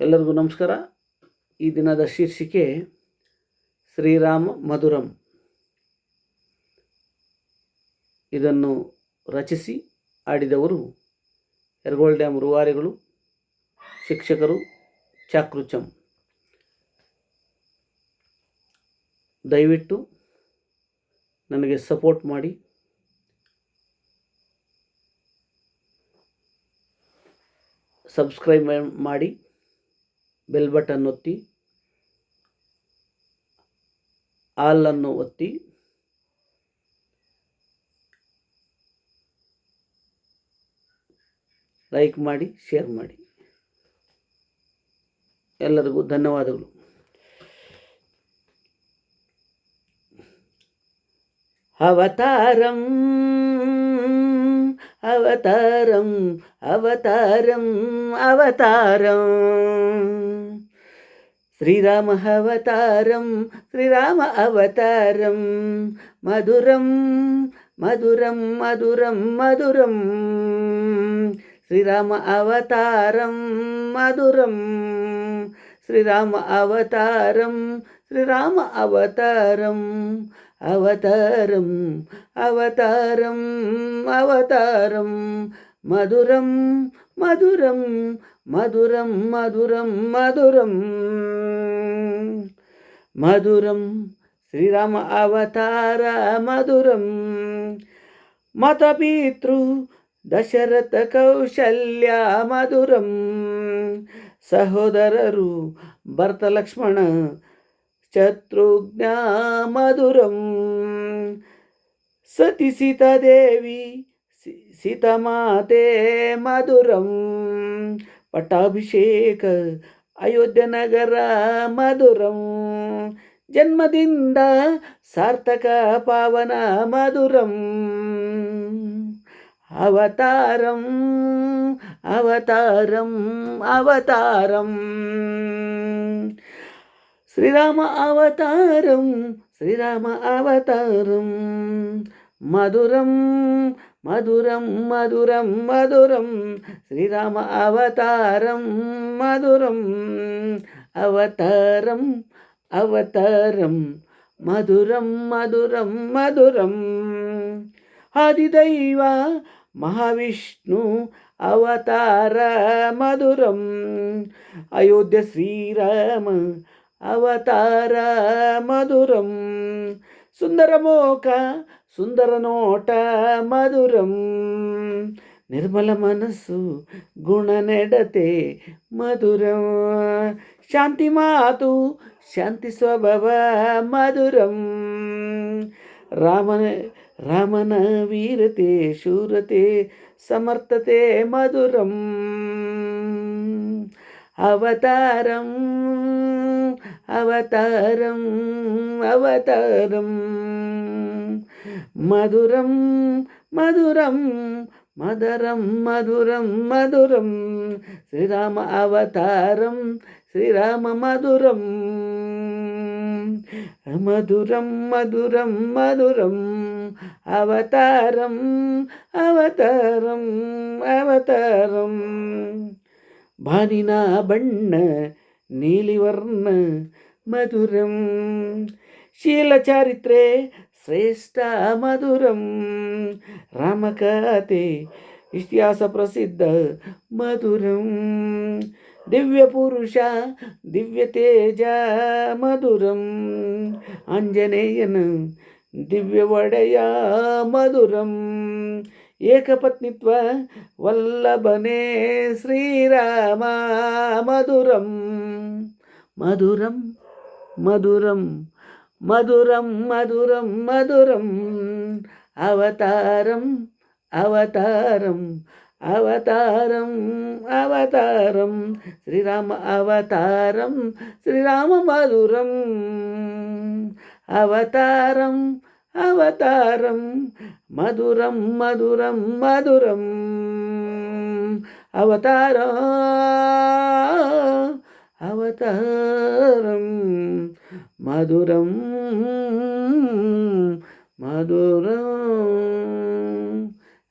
ಎಲ್ಲರಿಗೂ ನಮಸ್ಕಾರ. ಈ ದಿನದ ಶೀರ್ಷಿಕೆ ಶ್ರೀರಾಮ ಮಧುರಂ. ಇದನ್ನು ರಚಿಸಿ ಆಡಿದವರು ಎರಗೋಳ್ ಡ್ಯಾಮ್ ರೂವಾರಿಗಳು, ಶಿಕ್ಷಕರು ಚಾಕೃಚಂ ದಯವಿಟ್ಟು ನನಗೆ ಸಪೋರ್ಟ್ ಮಾಡಿ. ಸಬ್ಸ್ಕ್ರೈಬ್ ಮಾಡಿ. ಬೆಲ್ ಬಟನ್ ಒತ್ತಿ ಆಲನ್ನು ಒತ್ತಿ ಲೈಕ್ ಮಾಡಿ ಶೇರ್ ಮಾಡಿ. ಎಲ್ಲರಿಗೂ ಧನ್ಯವಾದಗಳು. ಅವತಾರಂ అవతారం అవతారం అవతారం. శ్రీరామ అవతారం శ్రీరామ అవతారం. మధురం మధురం మధురం మధురం. శ్రీరామ అవతారం మధురం. శ్రీరామ అవతారం శ్రీరామ అవతారం. అవతారం అవతారం అవతారం. మధురం మధురం మధురం మధురం మధురం. మధురం శ్రీరామ అవతార మధురం. మతపితృ దశరథ కౌశల్య మధురం. సహోదరరు భరత లక్ష్మణ శత్రుఘ్న మధురం సతి సీతాదేవి సీతమాతే మధురం. పట్టాభిషేక అయోధ్య నగర మధురం. జన్మದಿಂದ సార్థక పావన మధురం. అవతారం అవతారం అవతారం. శ్రీరామ అవతారం శ్రీరామ అవతారం. మధురం మధురం మధురం మధురం. శ్రీరామ అవతారం మధురం. అవతారం అవతారం. మధురం మధురం మధురం. ఆదిదైవ మహావిష్ణు అవతార మధురం. అయోధ్య శ్రీరామ ಅವತಾರ ಮಧುರಂ. ಸುಂದರ ಮೋಕ, ಸುಂದರ ನೋಟ ಮಧುರಂ. ನಿರ್ಮಲ ಮನಸ್ಸು, ಗುಣ ನೆಡತೆ ಮಧುರಂ. ಶಾಂತಿ ಮಾತು, ಶಾಂತಿ ಸ್ವಭಾವ ಮಧುರಂ. ರಾಮನ ರಾಮನ ವೀರತೆ, ಶೂರತೆ, ಸಮರ್ಥತೆ ಮಧುರಂ. అవతారం అవతారం అవతారం. మధురం మధురం మధురం మధురం మధురం. శ్రీరామ అవతారం శ్రీరామ మధురం. మధురం మధురం మధురం. అవతారం అవతారం అవతారం. ಬಾನಿನ ಬಣ್ಣ ನೀಲಿವರ್ಣ ಮಧುರಂ ಶೀಲಚಾರಿತ್ರೆ ಶ್ರೇಷ್ಠ ಮಧುರಂ ರಾಮಕಥೆ ಇತಿಹಾಸ ಪ್ರಸಿದ್ಧ ಮಧುರಂ ದಿವ್ಯ ಪುರುಷ ದಿವ್ಯ ತೇಜ ಮಧುರಂ ಆಂಜನೇಯನ ದಿವ್ಯ ಒಡೆಯ ಮಧುರಂ ఏకపత్నిత్వ వల్లభనే శ్రీరామ మధురం మధురం మధురం మధురం మధురం మధురం అవతారం అవతారం అవతారం అవతారం శ్రీరామ అవతారం శ్రీరామ మధురం అవతారం అవతారం మధురం మధురం మధురం అవతార అవతారం మధురం మధురం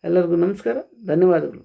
ಎಲ್ಲರಿಗೂ ನಮಸ್ಕಾರ ಧನ್ಯವಾದಗಳು